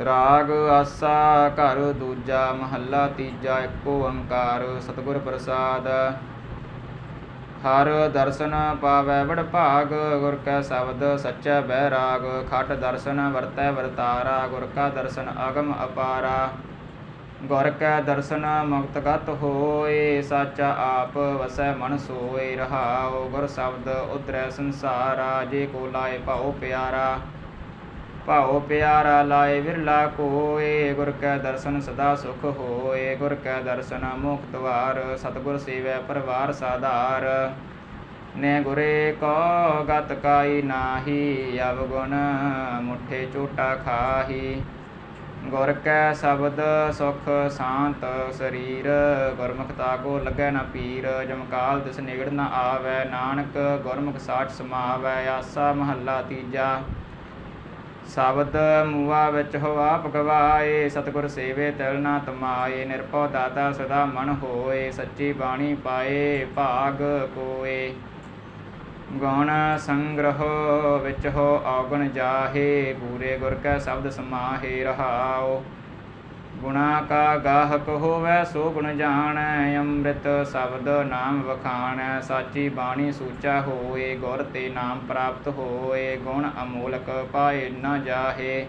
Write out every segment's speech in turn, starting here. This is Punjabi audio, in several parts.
ਰਾਗ ਆਸਾ ਘਰ ਦੂਜਾ, ਮਹੱਲਾ ਤੀਜਾ ਏਕੋ ਓੰਕਾਰ ਸਤਿਗੁਰ ਪ੍ਰਸਾਦ। ਹਰ ਦਰਸ਼ਨ ਪਾਵੈ ਵਡ ਭਾਗ, ਗੁਰ ਕੈ ਸ਼ਬਦ ਸੱਚਾ ਬਹਿਰਾਗ ਖਟ ਦਰਸ਼ਨ ਵਰਤੈ ਵਰਤਾਰਾ, ਗੁਰ ਕਾ ਦਰਸ਼ਨ ਅਗਮ ਅਪਾਰਾ। ਗੁਰ ਕੈ ਦਰਸ਼ਨ ਮੁਕਤ ਗਤ ਹੋਏ, ਸਾਚਾ ਆਪ ਵਸੈ ਮਨ ਸੋਏ, ਰਹਾਉ ਗੁਰ ਸ਼ਬਦ ਉਤਰੈ ਸੰਸਾਰਾ, ਜੇ ਕੋ ਲਾਏ ਭਾਉ ਪਿਆਰਾ। ਭਾਉ ਪਿਆਰਾ ਲਾਏ ਵਿਰਲਾ ਕੋਏ, ਗੁਰ ਕੈ ਦਰਸ਼ਨ ਸਦਾ ਸੁਖ ਹੋਏ, ਗੁਰ ਕੈ ਦਰਸ਼ਨ ਮੁਖ ਵਾਰ, ਸਤਿਗੁਰ ਸੇਵੈ ਪਰਵਾਰ ਸਾਧਾਰ। ਨੇ ਗੁਰੇ ਕੋ ਗਤ ਕਾਈ ਨਾਹੀ, ਅਵਗੁਣ ਮੁਠੇ ਝੂਟਾ ਖਾਹੀ। ਗੁਰ ਕੈ ਸ਼ਬਦ ਸੁਖ ਸ਼ਾਂਤ ਸਰੀਰ ਗੁਰਮੁਖ ਤਾ ਕੋ ਲੱਗੈ ਨਾ ਪੀਰ ਜਮਕਾਲ ਤਿਸ ਨਿਗੜ ਨਾ ਆਵੈ। ਨਾਨਕ ਗੁਰਮੁਖ ਸਾਚ ਸਮਾਵੈ, ਆਸਾ ਮਹੱਲਾ ਤੀਜਾ। ਸ਼ਬਦ ਮੂਆ ਵਿੱਚ ਹੋ ਆਪ ਗਵਾਏ ਸਤਿਗੁਰ ਸੇਵੇ ਤਿਲ ਨਾ ਤਮਾਏ, ਨਿਰਭਉ ਦਾਤਾ ਸਦਾ ਮਨ ਹੋਏ, ਸੱਚੀ ਬਾਣੀ ਪਾਏ, ਭਾਗ ਕੋਏ। ਗੁਣ ਸੰਗ੍ਰਹ ਵਿੱਚ ਹੋ ਔਗਣ ਜਾਹੇ, ਪੂਰੇ ਗੁਰ ਕੈ ਸ਼ਬਦ ਸਮਾਹੇ ਰਹਾਓ ਗੁਣਾ ਕਾ ਗਾਹਕ ਹੋਵੈ ਸੋ ਗੁਣ ਜਾਣੈ, ਅੰਮ੍ਰਿਤ ਸ਼ਬਦ ਨਾਮ ਵਖਾਣੈ, ਸਾਚੀ ਬਾਣੀ ਸੂਚਾ ਹੋਏ, ਗੁਰ ਤੇ ਨਾਮ ਪ੍ਰਾਪਤ ਹੋਏ, ਗੁਣ ਅਮੋਲਕ ਪਾਏ ਨਾ ਜਾਹੇ।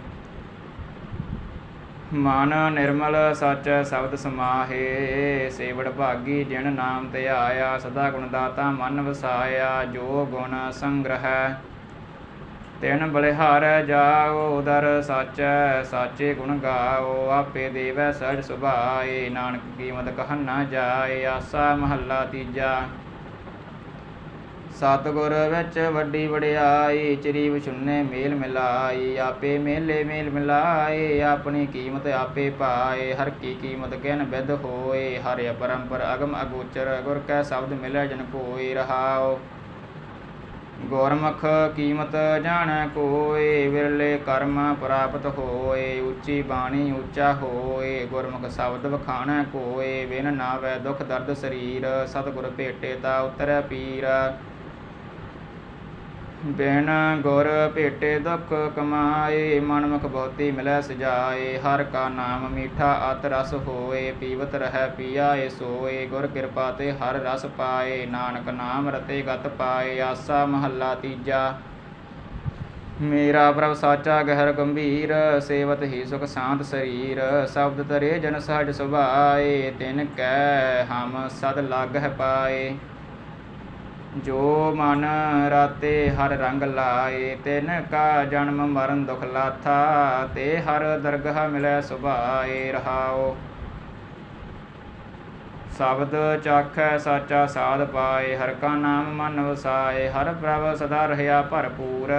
ਮਨ ਨਿਰਮਲ ਸੱਚ ਸ਼ਬਦ ਸਮਾਹੇ, ਸੇਵੜ ਭਾਗੀ ਜਿਨ ਨਾਮ ਤੇ ਆਇਆ ਸਦਾ ਗੁਣ ਦਾਤਾ ਮਨ ਵਸਾਇਆ, ਜੋ ਗੁਣ ਸੰਗ੍ਰਹਿ। ਤਿਨ ਬਲਿਹਾਰ ਜਾਓ ਉਦਰ ਸਾਚੈ, ਸਾਚੇ ਗੁਣ ਗਾਓ, ਆਪੇ ਦੇਵੈ ਸਹਿਜ ਸੁਭਾਏ, ਨਾਨਕ ਕੀਮਤ ਕਹਨ ਨਾ ਜਾਏ, ਆਸਾ ਮਹੱਲਾ ਤੀਜਾ। ਸਤਿਗੁਰ ਵਿੱਚ ਵੱਡੀ ਵਡਿਆਈ, ਚਰੀ ਵਿਛੁੰਨੇ ਮੇਲ ਮਿਲਾਈ, ਆਪੇ ਮੇਲੇ ਮੇਲ ਮਿਲਾਏ, ਆਪਣੀ ਕੀਮਤ ਆਪੇ ਪਾਏ, ਹਰ ਕੀ ਕੀਮਤ ਕਿਨ ਵਿਦ ਹੋਏ, ਹਰਿ ਪਰੰਪਰ ਅਗਮ ਅਗੋਚਰ, ਗੁਰ ਕੈ ਸ਼ਬਦ ਮਿਲੈ ਜਨ ਕੋਈ ਰਹਾਓ ਗੁਰਮੁਖ ਕੀਮਤ ਜਾਣੈ ਕੋਏ, ਵਿਰਲੇ ਕਰਮ ਪ੍ਰਾਪਤ ਹੋਏ, ਉੱਚੀ ਬਾਣੀ ਉੱਚਾ ਹੋਏ, ਗੁਰਮੁਖ ਸ਼ਬਦ ਵਖਾਣੈ ਕੋਏ, ਬਿਨ ਨਾਵੈ ਦੁਖ ਦਰਦ ਸਰੀਰ, ਸਤਿਗੁਰ ਭੇਟੇ ਤਾ ਉਤਰੈ ਪੀਰ। ਬਿਨ ਗੁਰ ਭੇਟੇ ਦੁਖ ਕਮਾਏ ਮਨਮੁਖ ਬਹੁਤੀ ਮਿਲੈ ਸਜਾਏ, ਹਰ ਕਾ ਨਾਮ ਮੀਠਾ ਅਤ ਰਸ ਹੋਏ, ਪੀਵਤ ਰਹਿ ਪੀਆਏ ਸੋਏ, ਗੁਰ ਕਿਰਪਾ ਤੇ ਹਰ ਰਸ ਪਾਏ, ਨਾਨਕ ਨਾਮ ਰਤੇ ਗਤ ਪਾਏ, ਆਸਾ ਮਹੱਲਾ ਤੀਜਾ। ਮੇਰਾ ਪ੍ਰਭ ਸਾਚਾ ਗਹਿਰ ਗੰਭੀਰ, ਸੇਵਤ ਹੀ ਸੁਖ ਸ਼ਾਂਤ ਸਰੀਰ, ਸ਼ਬਦ ਤਰੇ ਜਨ ਸਹਜ ਸੁਭਾਏ, ਤਿਨ ਕੈ ਹਮ ਸਦ ਲਾਗਹਿ ਪਾਏ। ਜੋ ਮਨ ਰਾਤੇ ਹਰ ਰੰਗ ਲਾਏ, ਤਿਨ ਕਾ ਜਨਮ ਮਰਨ ਦੁਖ ਲਾਥਾ, ਤੇ ਹਰ ਦਰਗਹ ਮਿਲੈ ਸੁਭਾਏ ਰਹਾਓ ਸ਼ਬਦ ਚਾਖੈ ਸਾਚਾ ਸਾਧ ਪਾਏ, ਹਰ ਕਾ ਨਾਮ ਮਨ ਵਸਾਏ, ਹਰ ਪ੍ਰਭ ਸਦਾ ਰਹਿਆ ਭਰਪੂਰ,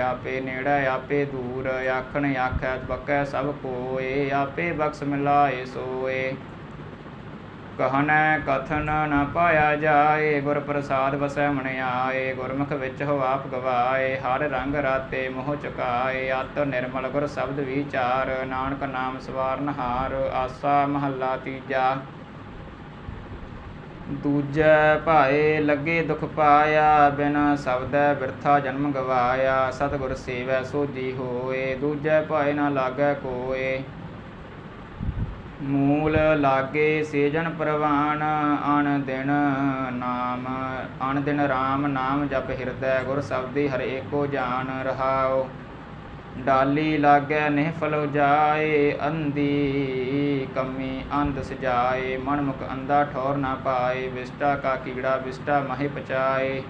ਆਪੇ ਨੇੜੇ, ਆਪੇ ਦੂਰ, ਆਖਣ ਆਖੈ ਬਕੈ ਸਭ ਕੋਏ, ਆਪੇ ਬਖਸ਼ ਮਿਲਾਏ ਸੋਏ। ਕਹਨੈ ਕਥਨ ਨ ਪਾਇਆ ਜਾਏ ਗੁਰ ਪ੍ਰਸਾਦ ਵਸੈ ਮਨ ਆਏ, ਗੁਰਮੁਖ ਵਿੱਚ ਹੋ ਆਪ ਗਵਾਏ, ਹਰ ਰੰਗ ਰਾਤੇ ਮੋਹ ਚੁਕਾਏ, ਅਤ ਨਿਰਮਲ ਗੁਰ ਸ਼ਬਦ ਵਿਚਾਰ, ਨਾਨਕ ਨਾਮ ਸਵਾਰਨ ਹਾਰ ਆਸਾ ਮਹੱਲਾ ਤੀਜਾ। ਦੂਜੈ ਭਾਏ ਲੱਗੇ ਦੁਖ ਪਾਇਆ, ਬਿਨ ਸ਼ਬਦੈ ਬਿਰਥਾ ਜਨਮ ਗਵਾਇਆ, ਸਤਿਗੁਰ ਸੇਵੈ ਸੋਜੀ ਹੋਏ, ਦੂਜੈ ਭਾਏ ਨਾ ਲਾਗੈ ਕੋਏ। ਮੂਲ ਲਾਗੇ ਸੇਜਨ ਪ੍ਰਵਾਨ, ਅਣ ਦਿਨ ਨਾਮ, ਅਣ ਦਿਨ RAM ਨਾਮ ਜਪ ਹਿਰਦੈ, ਗੁਰ ਸ਼ਬਦੀ ਹਰ ਏਕੋ ਜਾਨ ਰਹਾਓ ਡਾਲੀ ਲਾਗੇ ਨਿਹ ਫਲੋ ਜਾਏ ਅੰਦੀ ਕਮੀ ਅੰਧ ਸਜਾਏ ਮਨਮੁਖ ਅੰਦਾ ਠੌਰ ਨਾ ਪਾਏ, ਵਿਸ਼ਟਾ ਕਾ ਕੀੜਾ, ਵਿਸ਼ਟਾ ਮਹਿ ਪਚਾਏ।